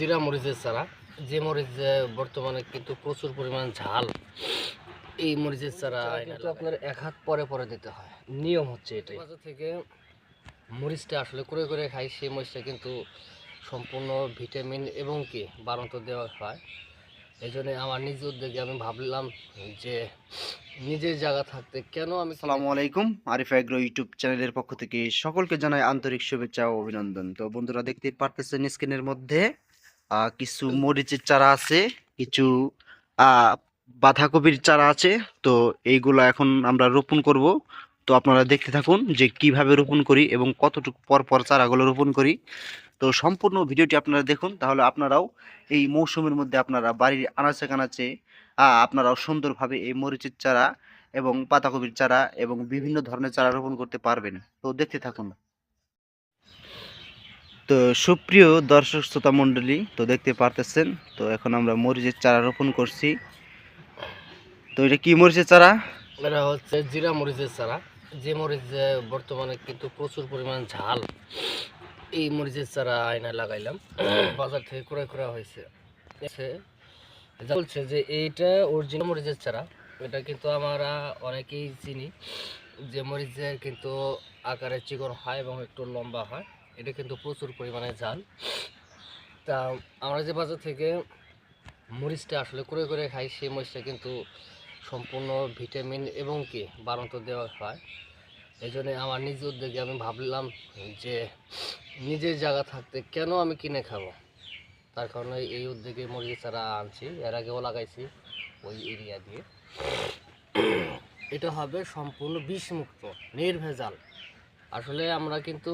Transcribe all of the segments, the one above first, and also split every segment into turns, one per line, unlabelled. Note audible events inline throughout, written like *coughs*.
জিরা মরিচের চারা। যে মরিচ বর্তমানে কিন্তু প্রচুর পরিমাণ ঝাল। এই মরিচের চারা কিন্তু আপনার এক হাত পরে পরে দিতে হয়। নিয়ম হচ্ছে এটাই। বাজার থেকে মরিচটা আসলে করে করে খাই সেই মরিচটা কিন্তু সম্পূর্ণ ভিটামিন এবং কি বারন্ত দেওয়া হয়। এই জন্য আমার নিজ উদ্যোগে আমি ভাবলাম যে নিজের জায়গা থাকতে কেন আমি
আসসালামু আলাইকুম আরিফ এগ্রো ইউটিউব চ্যানেলের পক্ষ থেকে সকলকে জানাই আন্তরিক শুভেচ্ছা ও অভিনন্দন। তো বন্ধুরা দেখতে পারতেছেন স্ক্রিনের মধ্যে কিছু মরিচের চারা আছে, কিছু বাঁধাকপির চারা আছে, তো এইগুলো এখন আমরা রোপণ করব। তো আপনারা দেখতে থাকুন যে কীভাবে রোপণ করি এবং কতটুকু পর পর চারাগুলো রোপণ করি। তো সম্পূর্ণ ভিডিওটি আপনারা দেখুন, তাহলে আপনারাও এই মৌসুমের মধ্যে আপনারা বাড়ির আনাচে কানাচে আপনারাও সুন্দরভাবে এই মরিচের চারা এবং পাতাকপির চারা এবং বিভিন্ন ধরনের চারা রোপণ করতে পারবেন। তো দেখতে থাকুন। তো সুপ্রিয় দর্শক শ্রোতা মণ্ডলী তো দেখতে পারতেছেন তো এখন আমরা মরিচের চারা রোপণ করছি। তো এটা কি মরিচের চারা?
এটা হচ্ছে জিরা মরিচের চারা। যে মরিচ বর্তমানে কিন্তু প্রচুর পরিমাণ ঝাল এই মরিচের চারা আয়না লাগাইলাম। *coughs* বাজার থেকে ক্রয় করা হয়েছে। বলছে যে এইটা অরিজিনাল মরিচের চারা। এটা কিন্তু আমরা অনেকেই চিনি যে মরিচের কিন্তু আকারে চিকন হয় এবং একটু লম্বা হয়। এটা কিন্তু প্রচুর পরিমাণে ঝাল তা আমরা যে বাজার থেকে মরিচটা আসলে করে করে খাই, সেই মরিচটা কিন্তু সম্পূর্ণ ভিটামিন এবং কি বারন্ত দেওয়া হয়। এই জন্যে আমার নিজ উদ্যোগে আমি ভাবলাম যে নিজের জায়গা থাকতে কেন আমি কিনে খাব? তার কারণে এই উদ্যোগে মুরগি চারা আনছি। এর আগেও লাগাইছি ওই এরিয়া দিয়ে। এটা হবে সম্পূর্ণ বিষমুক্ত, নির্ভেজাল। আসলে আমরা কিন্তু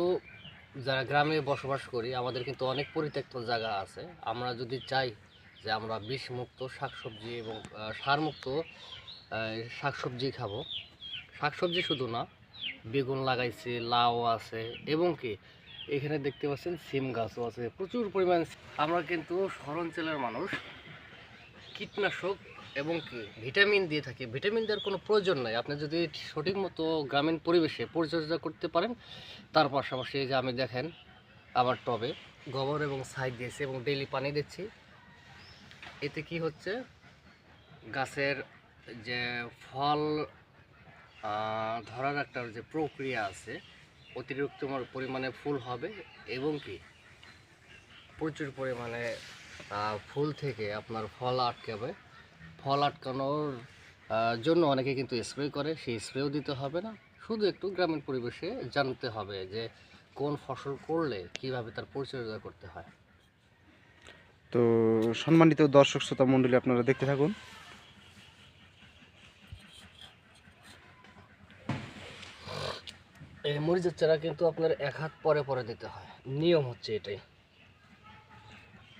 যারা গ্রামে বসবাস করি, আমাদের কিন্তু অনেক পরিত্যক্ত জায়গা আছে। আমরা যদি চাই যে আমরা বিষমুক্ত শাকসবজি এবং সারমুক্ত শাকসবজি খাব। শাকসবজি শুধু না, বেগুন লাগাইছি, লাউ আছে, এবং কি, এখানে দেখতে পাচ্ছেন সিম গাছও আছে, প্রচুর পরিমাণ আমরা কিন্তু শহর অঞ্চলের মানুষ। কীটনাশক এবং কি? ভিটামিন দিয়ে থাকি। ভিটামিন দেওয়ার কোনো প্রয়োজন নাই। আপনি যদি সঠিক মতো গ্রামীণ পরিবেশে পরিচর্যা করতে পারেন, তার পাশাপাশি যে আমি দেখেন, আমার টবে গোবর এবং সাইড দিয়েছি এবং ডেইলি পানি দিচ্ছি। এতে কি হচ্ছে? গাছের যে ফল ধরার একটা যে প্রক্রিয়া আছে, অতিরিক্ত পরিমাণে ফুল হবে এবং কি? প্রচুর পরিমাণে ফুল থেকে আপনার ফল আটকাবে ফল আটকানোর জন্য অনেকে কিন্তু স্প্রে করে সেই স্প্রেও দিতে হবে না। শুধু একটু গ্রামীণ পরিবেশে জানতে হবে যে কোন ফসল করলে কীভাবে তার পরিচর্যা করতে হয়।
তো সম্মানিত দর্শক শ্রোতা মণ্ডলী আপনারা দেখতে থাকুন।
এই মরিচের চারা কিন্তু আপনার এক হাত পরে পরে দিতে হয়। নিয়ম হচ্ছে এটাই।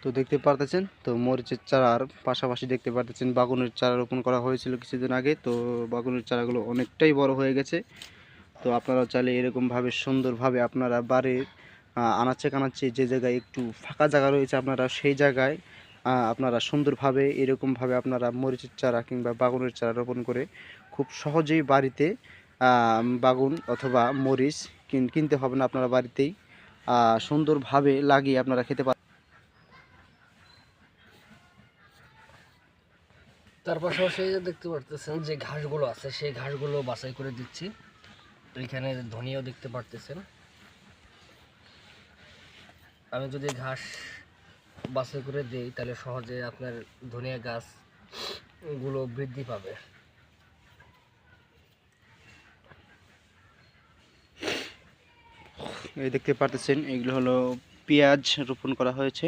তো দেখতে পারতেছেন, তো মরিচের চারার পাশাপাশি দেখতে পারতেছেন বাগুনের চারা রোপণ করা হয়েছিল কিছুদিন আগে, তো বাগুনের চারাগুলো অনেকটাই বড় হয়ে গেছে। তো আপনারা চাইলে এরকমভাবে সুন্দরভাবে আপনারা বাড়ির আনাচে কানাচে যে জায়গায় একটু ফাঁকা জায়গা রয়েছে আপনারা সেই জায়গায় আপনারা সুন্দরভাবে এরকমভাবে আপনারা মরিচের চারা কিংবা বাগুনের চারা রোপণ করে খুব সহজেই বাড়িতে বাগুন অথবা মরিচ কিন- কিনতে হবে না আপনারা বাড়িতেই। সুন্দরভাবে লাগিয়ে আপনারা খেতে
তার পাশাপাশি দেখতে পারতেছেন যে ঘাসগুলো আছে, সেই ঘাসগুলো বাছাই করে দিচ্ছি। এখানে ধনিয়াও দেখতে পারতেছেন। আমি যদি ঘাস বাছাই করে দিই, তাহলে সহজে আপনার ধনিয়া গাছগুলো বৃদ্ধি পাবে।
এই দেখতে পারতেছেন, এগুলো হলো পেঁয়াজ রোপণ করা হয়েছে।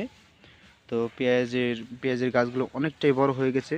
তো পেঁয়াজের পেঁয়াজের গাছগুলো অনেকটাই বড় হয়ে গেছে।